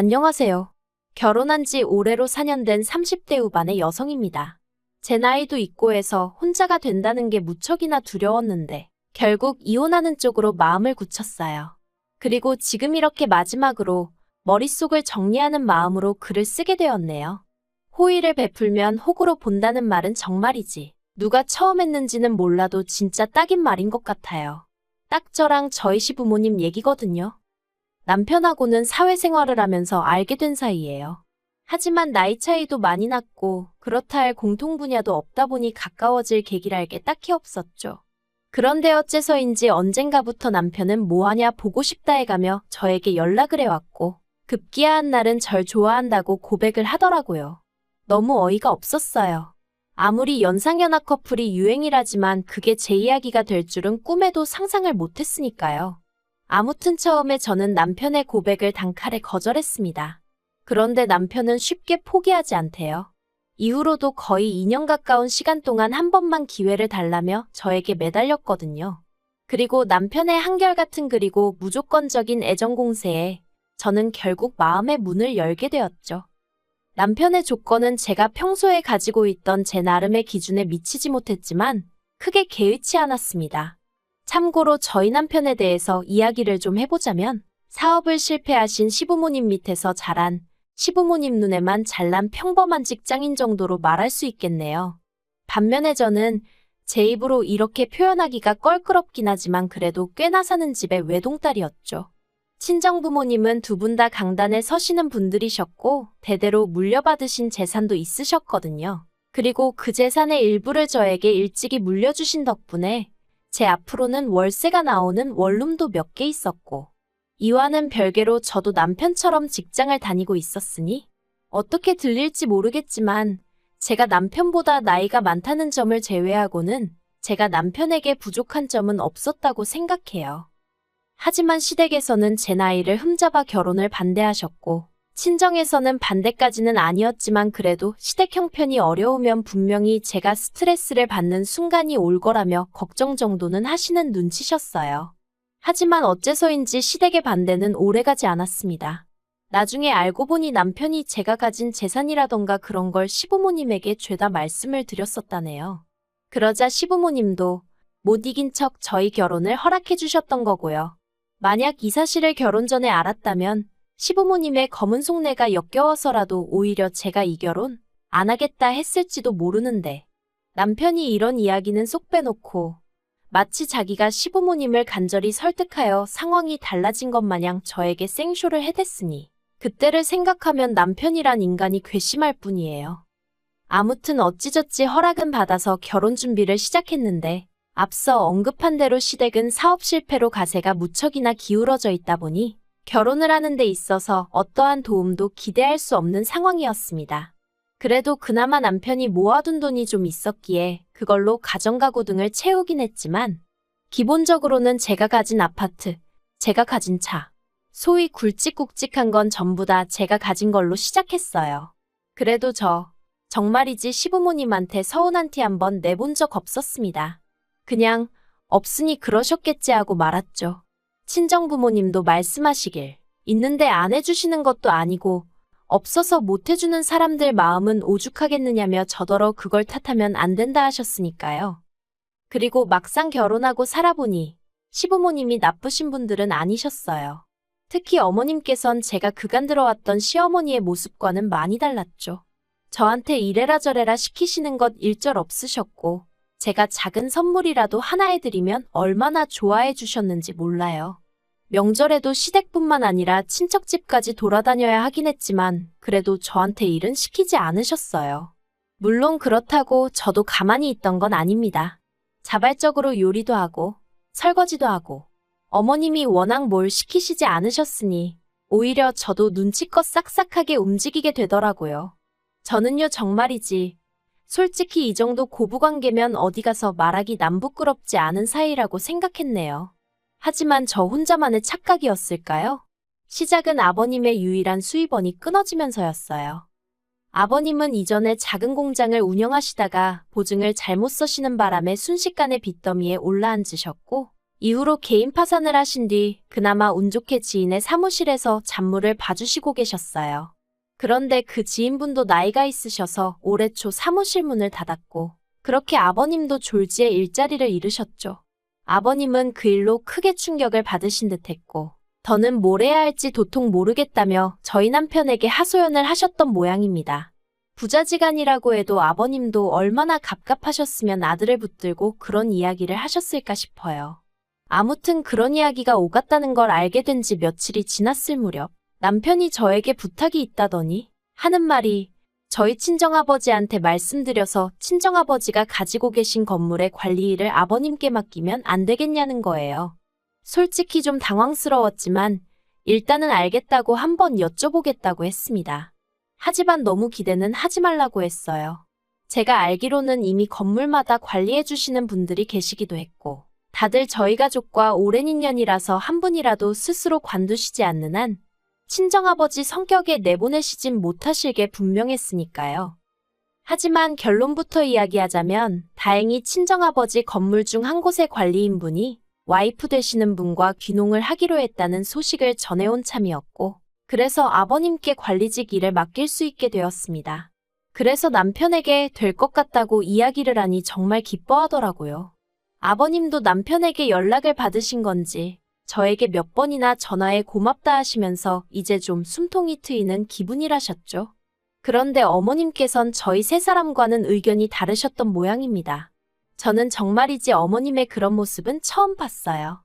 안녕하세요. 결혼한 지 올해로 4년 된 30대 후반의 여성입니다. 제 나이도 있고 해서 혼자가 된다는 게 무척이나 두려웠는데 결국 이혼하는 쪽으로 마음을 굳혔어요. 그리고 지금 이렇게 마지막으로 머릿속을 정리하는 마음으로 글을 쓰게 되었네요. 호의를 베풀면 호구로 본다는 말은 정말이지. 누가 처음 했는지는 몰라도 진짜 딱인 말인 것 같아요. 딱 저랑 저희 시부모님 얘기거든요. 남편하고는 사회생활을 하면서 알게 된 사이예요. 하지만 나이 차이도 많이 났고 그렇다 할 공통 분야도 없다 보니 가까워질 계기랄 게 딱히 없었죠. 그런데 어째서인지 언젠가부터 남편은 뭐하냐 보고 싶다 해가며 저에게 연락을 해왔고 급기야 한 날은 절 좋아한다고 고백을 하더라고요. 너무 어이가 없었어요. 아무리 연상연하 커플이 유행이라지만 그게 제 이야기가 될 줄은 꿈에도 상상을 못했으니까요. 아무튼 처음에 저는 남편의 고백을 단칼에 거절했습니다. 그런데 남편은 쉽게 포기하지 않대요. 이후로도 거의 2년 가까운 시간 동안 한 번만 기회를 달라며 저에게 매달렸거든요. 그리고 남편의 한결같은 그리고 무조건적인 애정 공세에 저는 결국 마음의 문을 열게 되었죠. 남편의 조건은 제가 평소에 가지고 있던 제 나름의 기준에 미치지 못했지만 크게 개의치 않았습니다. 참고로 저희 남편에 대해서 이야기를 좀 해보자면 사업을 실패하신 시부모님 밑에서 자란 시부모님 눈에만 잘난 평범한 직장인 정도로 말할 수 있겠네요. 반면에 저는 제 입으로 이렇게 표현하기가 껄끄럽긴 하지만 그래도 꽤나 사는 집의 외동딸이었죠. 친정 부모님은 두 분 다 강단에 서시는 분들이셨고 대대로 물려받으신 재산도 있으셨거든요. 그리고 그 재산의 일부를 저에게 일찍이 물려주신 덕분에 제 앞으로는 월세가 나오는 원룸도 몇 개 있었고 이와는 별개로 저도 남편처럼 직장을 다니고 있었으니 어떻게 들릴지 모르겠지만 제가 남편보다 나이가 많다는 점을 제외하고는 제가 남편에게 부족한 점은 없었다고 생각해요. 하지만 시댁에서는 제 나이를 흠잡아 결혼을 반대하셨고 친정에서는 반대까지는 아니었지만 그래도 시댁 형편이 어려우면 분명히 제가 스트레스를 받는 순간이 올 거라며 걱정 정도는 하시는 눈치셨어요. 하지만 어째서인지 시댁의 반대는 오래가지 않았습니다. 나중에 알고 보니 남편이 제가 가진 재산이라던가 그런 걸 시부모님에게 죄다 말씀을 드렸었다네요. 그러자 시부모님도 못 이긴 척 저희 결혼을 허락해 주셨던 거고요. 만약 이 사실을 결혼 전에 알았다면 시부모님의 검은 속내가 역겨워서라도 오히려 제가 이 결혼 안 하겠다 했을지도 모르는데 남편이 이런 이야기는 쏙 빼놓고 마치 자기가 시부모님을 간절히 설득하여 상황이 달라진 것 마냥 저에게 생쇼를 해댔으니 그때를 생각하면 남편이란 인간이 괘씸할 뿐이에요. 아무튼 어찌저찌 허락은 받아서 결혼 준비를 시작했는데 앞서 언급한 대로 시댁은 사업 실패로 가세가 무척이나 기울어져 있다 보니 결혼을 하는 데 있어서 어떠한 도움도 기대할 수 없는 상황이었습니다. 그래도 그나마 남편이 모아둔 돈이 좀 있었기에 그걸로 가정가구 등을 채우긴 했지만 기본적으로는 제가 가진 아파트, 제가 가진 차, 소위 굵직굵직한 건 전부 다 제가 가진 걸로 시작했어요. 그래도 저 정말이지 시부모님한테 서운한 티 한번 내본 적 없었습니다. 그냥 없으니 그러셨겠지 하고 말았죠. 친정부모님도 말씀하시길 있는데 안 해주시는 것도 아니고 없어서 못 해주는 사람들 마음은 오죽하겠느냐며 저더러 그걸 탓하면 안 된다 하셨으니까요. 그리고 막상 결혼하고 살아보니 시부모님이 나쁘신 분들은 아니셨어요. 특히 어머님께선 제가 그간 들어왔던 시어머니의 모습과는 많이 달랐죠. 저한테 이래라 저래라 시키시는 것 일절 없으셨고 제가 작은 선물이라도 하나 해드리면 얼마나 좋아해 주셨는지 몰라요. 명절에도 시댁뿐만 아니라 친척집까지 돌아다녀야 하긴 했지만 그래도 저한테 일은 시키지 않으셨어요. 물론 그렇다고 저도 가만히 있던 건 아닙니다. 자발적으로 요리도 하고 설거지도 하고 어머님이 워낙 뭘 시키시지 않으셨으니 오히려 저도 눈치껏 싹싹하게 움직이게 되더라고요. 저는요 정말이지 솔직히 이 정도 고부관계면 어디 가서 말하기 남부끄럽지 않은 사이라고 생각했네요. 하지만 저 혼자만의 착각이었을까요? 시작은 아버님의 유일한 수입원이 끊어지면서였어요. 아버님은 이전에 작은 공장을 운영하시다가 보증을 잘못 써시는 바람에 순식간에 빚더미에 올라앉으셨고 이후로 개인 파산을 하신 뒤 그나마 운 좋게 지인의 사무실에서 잡무를 봐주시고 계셨어요. 그런데 그 지인분도 나이가 있으셔서 올해 초 사무실 문을 닫았고 그렇게 아버님도 졸지에 일자리를 잃으셨죠. 아버님은 그 일로 크게 충격을 받으신 듯 했고 더는 뭘 해야 할지 도통 모르겠다며 저희 남편에게 하소연을 하셨던 모양입니다. 부자지간이라고 해도 아버님도 얼마나 갑갑하셨으면 아들을 붙들고 그런 이야기를 하셨을까 싶어요. 아무튼 그런 이야기가 오갔다는 걸 알게 된 지 며칠이 지났을 무렵 남편이 저에게 부탁이 있다더니 하는 말이 저희 친정아버지한테 말씀드려서 친정아버지가 가지고 계신 건물의 관리 일을 아버님께 맡기면 안 되겠냐는 거예요. 솔직히 좀 당황스러웠지만 일단은 알겠다고 한번 여쭤보겠다고 했습니다. 하지만 너무 기대는 하지 말라고 했어요. 제가 알기로는 이미 건물마다 관리해 주시는 분들이 계시기도 했고 다들 저희 가족과 오랜 인연이라서 한 분이라도 스스로 관두시지 않는 한 친정아버지 성격에 내보내시진 못하실 게 분명했으니까요. 하지만 결론부터 이야기하자면 다행히 친정아버지 건물 중 한 곳의 관리인분이 와이프 되시는 분과 귀농을 하기로 했다는 소식을 전해온 참이었고 그래서 아버님께 관리직 일을 맡길 수 있게 되었습니다. 그래서 남편에게 될 것 같다고 이야기를 하니 정말 기뻐하더라고요. 아버님도 남편에게 연락을 받으신 건지 저에게 몇 번이나 전화해 고맙다 하시면서 이제 좀 숨통이 트이는 기분이라셨죠. 그런데 어머님께선 저희 세 사람과는 의견이 다르셨던 모양입니다. 저는 정말이지 어머님의 그런 모습은 처음 봤어요.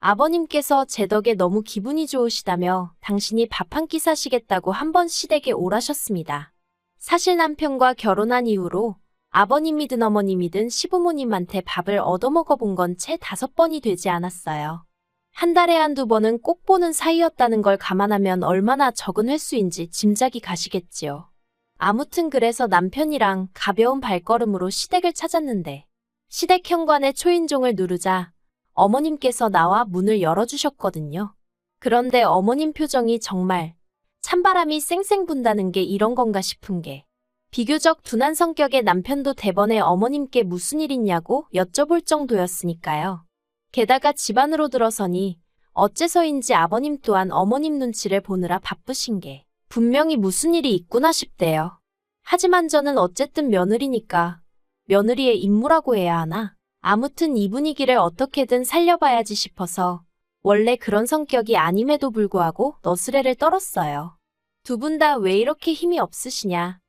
아버님께서 제 덕에 너무 기분이 좋으시다며 당신이 밥 한 끼 사시겠다고 한 번 시댁에 오라셨습니다. 사실 남편과 결혼한 이후로 아버님이든 어머님이든 시부모님한테 밥을 얻어먹어 본 건 채 다섯 번이 되지 않았어요. 한 달에 한두 번은 꼭 보는 사이였다는 걸 감안하면 얼마나 적은 횟수인지 짐작이 가시겠지요. 아무튼 그래서 남편이랑 가벼운 발걸음으로 시댁을 찾았는데 시댁 현관에 초인종을 누르자 어머님께서 나와 문을 열어주셨거든요. 그런데 어머님 표정이 정말 찬바람이 쌩쌩 분다는 게 이런 건가 싶은 게 비교적 둔한 성격의 남편도 대번에 어머님께 무슨 일 있냐고 여쭤볼 정도였으니까요. 게다가 집 안으로 들어서니 어째서인지 아버님 또한 어머님 눈치를 보느라 바쁘신 게 분명히 무슨 일이 있구나 싶대요. 하지만 저는 어쨌든 며느리니까 며느리의 임무라고 해야 하나? 아무튼 이 분위기를 어떻게든 살려봐야지 싶어서 원래 그런 성격이 아님에도 불구하고 너스레를 떨었어요. 두 분 다 왜 이렇게 힘이 없으시냐?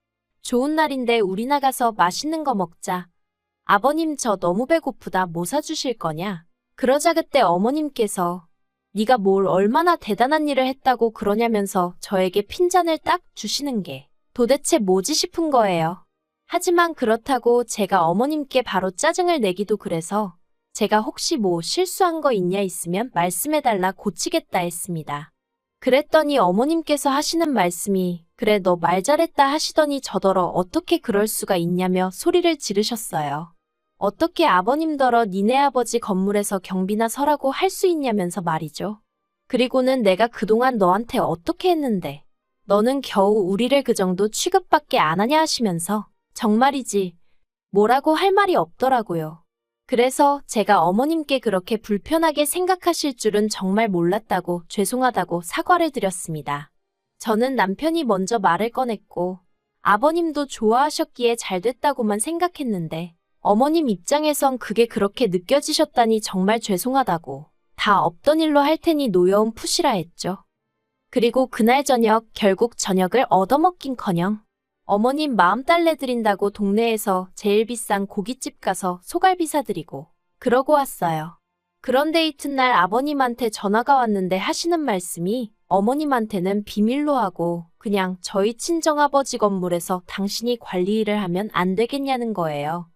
좋은 날인데 우리 나가서 맛있는 거 먹자. 아버님 저 너무 배고프다 뭐 사주실 거냐? 그러자 그때 어머님께서 네가 뭘 얼마나 대단한 일을 했다고 그러냐면서 저에게 핀잔을 딱 주시는 게 도대체 뭐지 싶은 거예요. 하지만 그렇다고 제가 어머님께 바로 짜증을 내기도 그래서 제가 혹시 뭐 실수한 거 있냐 있으면 말씀해달라 고치겠다 했습니다. 그랬더니 어머님께서 하시는 말씀이 그래 너 말 잘했다 하시더니 저더러 어떻게 그럴 수가 있냐며 소리를 지르셨어요. 어떻게 아버님더러 니네 아버지 건물에서 경비나 서라고 할 수 있냐면서 말이죠. 그리고는 내가 그동안 너한테 어떻게 했는데 너는 겨우 우리를 그 정도 취급밖에 안 하냐 하시면서 정말이지 뭐라고 할 말이 없더라고요. 그래서 제가 어머님께 그렇게 불편하게 생각하실 줄은 정말 몰랐다고 죄송하다고 사과를 드렸습니다. 저는 남편이 먼저 말을 꺼냈고 아버님도 좋아하셨기에 잘 됐다고만 생각했는데 어머님 입장에선 그게 그렇게 느껴지셨다니 정말 죄송하다고 다 없던 일로 할 테니 노여움 푸시라 했죠. 그리고 그날 저녁 결국 저녁을 얻어먹긴커녕 어머님 마음 달래드린다고 동네에서 제일 비싼 고깃집 가서 소갈비 사드리고 그러고 왔어요. 그런데 이튿날 아버님한테 전화가 왔는데 하시는 말씀이 어머님한테는 비밀로 하고 그냥 저희 친정아버지 건물에서 당신이 관리 일을 하면 안 되겠냐는 거예요.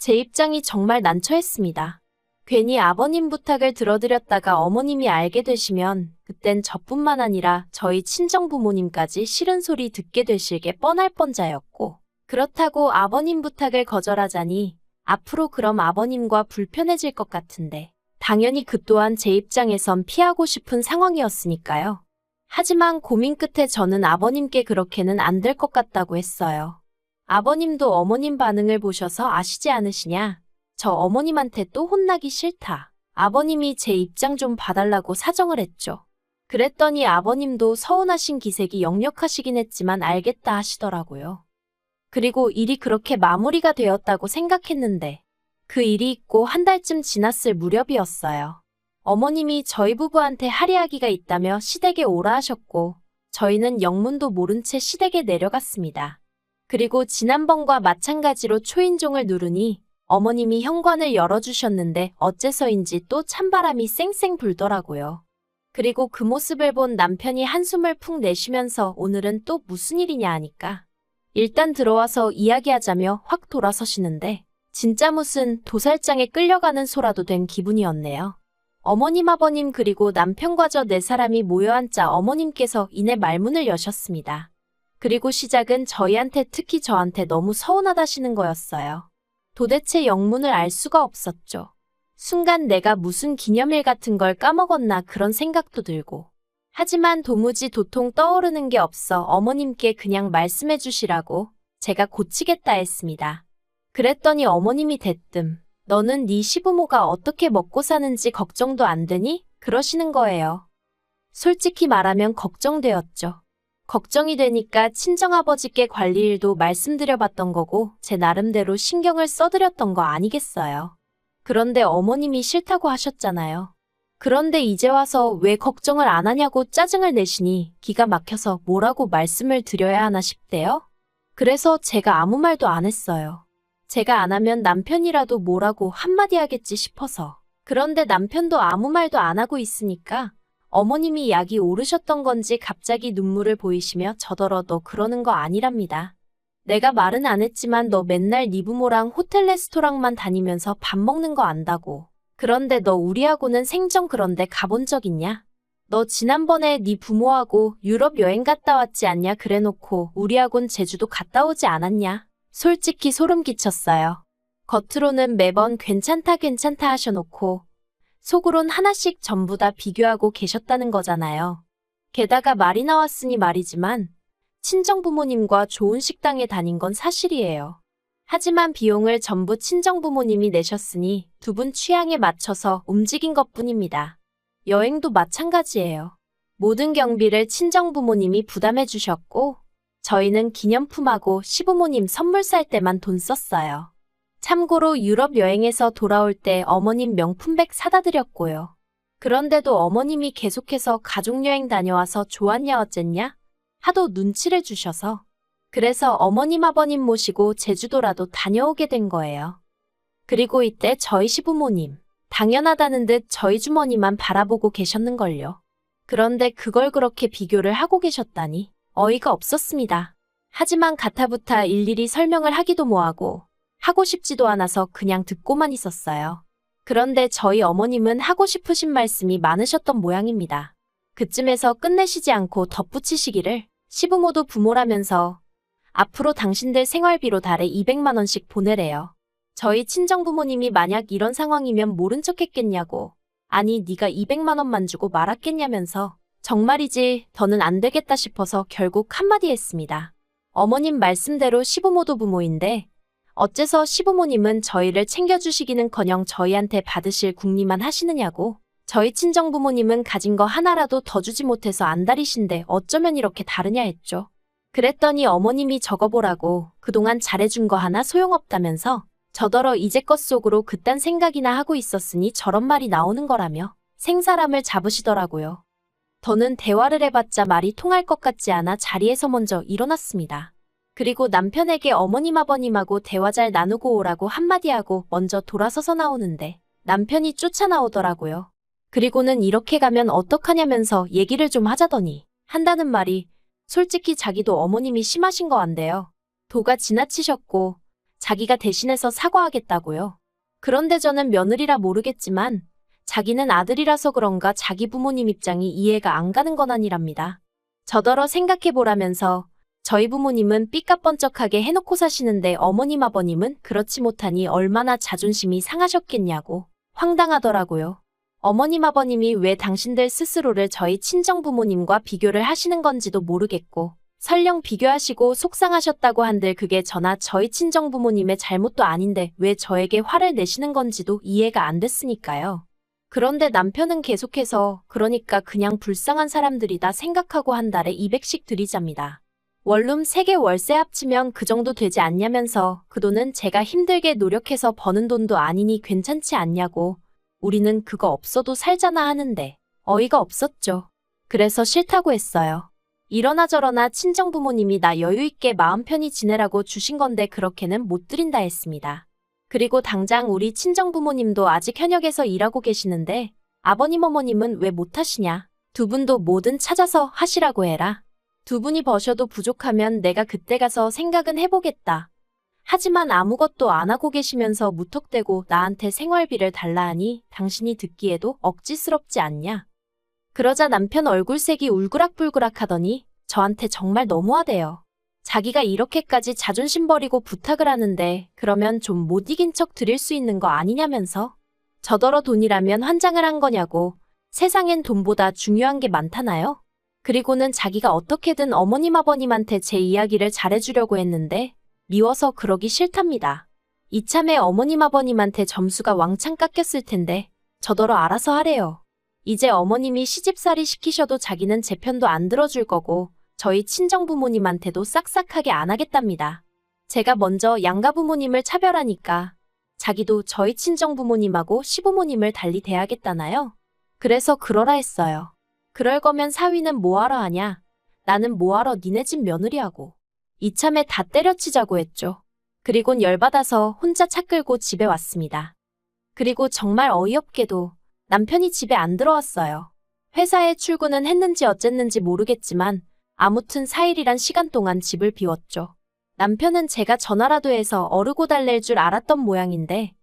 제 입장이 정말 난처했습니다. 괜히 아버님 부탁을 들어드렸다가 어머님이 알게 되시면 그땐 저뿐만 아니라 저희 친정부모님까지 싫은 소리 듣게 되실 게 뻔할 뻔자였고 그렇다고 아버님 부탁을 거절하자니 앞으로 그럼 아버님과 불편해질 것 같은데 당연히 그 또한 제 입장에선 피하고 싶은 상황이었으니까요. 하지만 고민 끝에 저는 아버님께 그렇게는 안 될 것 같다고 했어요. 아버님도 어머님 반응을 보셔서 아시지 않으시냐? 저 어머님한테 또 혼나기 싫다. 아버님이 제 입장 좀 봐달라고 사정을 했죠. 그랬더니 아버님도 서운하신 기색이 역력하시긴 했지만 알겠다 하시더라고요. 그리고 일이 그렇게 마무리가 되었다고 생각했는데 그 일이 있고 한 달쯤 지났을 무렵이었어요. 어머님이 저희 부부한테 할이하기가 있다며 시댁에 오라 하셨고 저희는 영문도 모른 채 시댁에 내려갔습니다. 그리고 지난번과 마찬가지로 초인종을 누르니 어머님이 현관을 열어주셨는데 어째서인지 또 찬바람이 쌩쌩 불더라고요. 그리고 그 모습을 본 남편이 한숨을 푹 내쉬면서 오늘은 또 무슨 일이냐 하니까 일단 들어와서 이야기하자며 확 돌아서시는데 진짜 무슨 도살장에 끌려가는 소라도 된 기분이었네요. 어머님 아버님 그리고 남편과 저 네 사람이 모여 앉자 어머님께서 이내 말문을 여셨습니다. 그리고 시작은 저희한테 특히 저한테 너무 서운하다시는 거였어요. 도대체 영문을 알 수가 없었죠. 순간 내가 무슨 기념일 같은 걸 까먹었나 그런 생각도 들고. 하지만 도무지 도통 떠오르는 게 없어 어머님께 그냥 말씀해 주시라고 제가 고치겠다 했습니다. 그랬더니 어머님이 대뜸 너는 네 시부모가 어떻게 먹고 사는지 걱정도 안 되니? 그러시는 거예요. 솔직히 말하면 걱정되었죠. 걱정이 되니까 친정아버지께 관리 일도 말씀드려봤던 거고 제 나름대로 신경을 써드렸던 거 아니겠어요. 그런데 어머님이 싫다고 하셨잖아요. 그런데 이제 와서 왜 걱정을 안 하냐고 짜증을 내시니 기가 막혀서 뭐라고 말씀을 드려야 하나 싶대요? 그래서 제가 아무 말도 안 했어요. 제가 안 하면 남편이라도 뭐라고 한마디 하겠지 싶어서. 그런데 남편도 아무 말도 안 하고 있으니까 어머님이 약이 오르셨던 건지 갑자기 눈물을 보이시며 저더러 너 그러는 거 아니랍니다. 내가 말은 안 했지만 너 맨날 네 부모랑 호텔 레스토랑만 다니면서 밥 먹는 거 안다고. 그런데 너 우리하고는 생전 그런데 가본 적 있냐? 너 지난번에 네 부모하고 유럽 여행 갔다 왔지 않냐 그래놓고 우리하곤 제주도 갔다 오지 않았냐? 솔직히 소름 끼쳤어요. 겉으로는 매번 괜찮다 괜찮다 하셔놓고 속으론 하나씩 전부 다 비교하고 계셨다는 거잖아요. 게다가 말이 나왔으니 말이지만 친정 부모님과 좋은 식당에 다닌 건 사실이에요. 하지만 비용을 전부 친정 부모님이 내셨으니 두 분 취향에 맞춰서 움직인 것 뿐입니다. 여행도 마찬가지예요. 모든 경비를 친정 부모님이 부담해 주셨고 저희는 기념품하고 시부모님 선물 살 때만 돈 썼어요. 참고로 유럽 여행에서 돌아올 때 어머님 명품백 사다 드렸고요. 그런데도 어머님이 계속해서 가족여행 다녀와서 좋았냐 어쨌냐? 하도 눈치를 주셔서. 그래서 어머님 아버님 모시고 제주도라도 다녀오게 된 거예요. 그리고 이때 저희 시부모님, 당연하다는 듯 저희 주머니만 바라보고 계셨는걸요. 그런데 그걸 그렇게 비교를 하고 계셨다니 어이가 없었습니다. 하지만 가타부타 일일이 설명을 하기도 뭐하고 하고 싶지도 않아서 그냥 듣고만 있었어요. 그런데 저희 어머님은 하고 싶으신 말씀이 많으셨던 모양입니다. 그쯤에서 끝내시지 않고 덧붙이시기를 시부모도 부모라면서 앞으로 당신들 생활비로 달에 200만 원씩 보내래요. 저희 친정 부모님이 만약 이런 상황이면 모른 척 했겠냐고. 아니 네가 200만 원만 주고 말았겠냐면서 정말이지 더는 안 되겠다 싶어서 결국 한마디 했습니다. 어머님 말씀대로 시부모도 부모인데 어째서 시부모님은 저희를 챙겨주시기는커녕 저희한테 받으실 궁리만 하시느냐고. 저희 친정 부모님은 가진 거 하나라도 더 주지 못해서 안달이신데 어쩌면 이렇게 다르냐 했죠. 그랬더니 어머님이 적어보라고 그동안 잘해준 거 하나 소용없다면서 저더러 이제껏 속으로 그딴 생각이나 하고 있었으니 저런 말이 나오는 거라며 생사람을 잡으시더라고요. 더는 대화를 해봤자 말이 통할 것 같지 않아 자리에서 먼저 일어났습니다. 그리고 남편에게 어머님 아버님하고 대화 잘 나누고 오라고 한마디 하고 먼저 돌아서서 나오는데 남편이 쫓아나오더라고요. 그리고는 이렇게 가면 어떡하냐면서 얘기를 좀 하자더니 한다는 말이 솔직히 자기도 어머님이 심하신 거 안 돼요. 도가 지나치셨고 자기가 대신해서 사과하겠다고요. 그런데 저는 며느리라 모르겠지만 자기는 아들이라서 그런가 자기 부모님 입장이 이해가 안 가는 건 아니랍니다. 저더러 생각해보라면서 저희 부모님은 삐까뻔쩍하게 해놓고 사시는데 어머님 아버님은 그렇지 못하니 얼마나 자존심이 상하셨겠냐고 황당하더라고요. 어머님 아버님이 왜 당신들 스스로를 저희 친정 부모님과 비교를 하시는 건지도 모르겠고 설령 비교하시고 속상하셨다고 한들 그게 저나 저희 친정 부모님의 잘못도 아닌데 왜 저에게 화를 내시는 건지도 이해가 안 됐으니까요. 그런데 남편은 계속해서 그러니까 그냥 불쌍한 사람들이다 생각하고 한 달에 200씩 들이잡니다. 원룸 3개 월세 합치면 그 정도 되지 않냐면서 그 돈은 제가 힘들게 노력해서 버는 돈도 아니니 괜찮지 않냐고 우리는 그거 없어도 살잖아 하는데 어이가 없었죠. 그래서 싫다고 했어요. 이러나 저러나 친정 부모님이 나 여유있게 마음 편히 지내라고 주신 건데 그렇게는 못 드린다 했습니다. 그리고 당장 우리 친정 부모님도 아직 현역에서 일하고 계시는데 아버님 어머님은 왜 못하시냐? 두 분도 뭐든 찾아서 하시라고 해라. 두 분이 버셔도 부족하면 내가 그때 가서 생각은 해보겠다. 하지만 아무것도 안 하고 계시면서 무턱대고 나한테 생활비를 달라 하니 당신이 듣기에도 억지스럽지 않냐? 그러자 남편 얼굴색이 울그락불그락 하더니 저한테 정말 너무하대요. 자기가 이렇게까지 자존심 버리고 부탁을 하는데 그러면 좀 못 이긴 척 드릴 수 있는 거 아니냐면서 저더러 돈이라면 환장을 한 거냐고 세상엔 돈보다 중요한 게 많다나요? 그리고는 자기가 어떻게든 어머님 아버님한테 제 이야기를 잘해주려고 했는데 미워서 그러기 싫답니다. 이참에 어머님 아버님한테 점수가 왕창 깎였을 텐데 저더러 알아서 하래요. 이제 어머님이 시집살이 시키셔도 자기는 제 편도 안 들어줄 거고 저희 친정부모님한테도 싹싹하게 안 하겠답니다. 제가 먼저 양가 부모님을 차별하니까 자기도 저희 친정부모님하고 시부모님을 달리 대하겠다나요? 그래서 그러라 했어요. 그럴 거면 사위는 뭐하러 하냐? 나는 뭐하러 니네 집 며느리하고. 이참에 다 때려치자고 했죠. 그리곤 열받아서 혼자 차 끌고 집에 왔습니다. 그리고 정말 어이없게도 남편이 집에 안 들어왔어요. 회사에 출근은 했는지 어쨌는지 모르겠지만 아무튼 4일이란 시간 동안 집을 비웠죠. 남편은 제가 전화라도 해서 어르고 달랠 줄 알았던 모양인데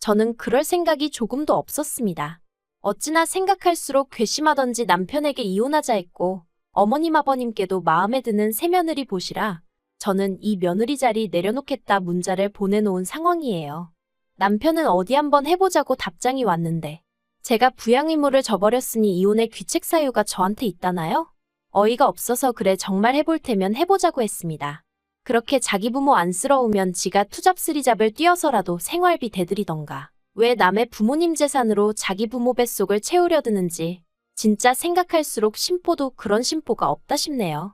저는 그럴 생각이 조금도 없었습니다. 어찌나 생각할수록 괘씸하던지 남편에게 이혼하자 했고 어머님 아버님께도 마음에 드는 새며느리 보시라 저는 이 며느리 자리 내려놓겠다 문자를 보내놓은 상황이에요. 남편은 어디 한번 해보자고 답장이 왔는데 제가 부양 의무를 저버렸으니 이혼의 귀책 사유가 저한테 있다나요? 어이가 없어서 그래 정말 해볼 테면 해보자고 했습니다. 그렇게 자기 부모 안쓰러우면 지가 투잡스리잡을 뛰어서라도 생활비 대드리던가. 왜 남의 부모님 재산으로 자기 부모 뱃속을 채우려 드는지 진짜 생각할수록 심보도 그런 심보가 없다 싶네요.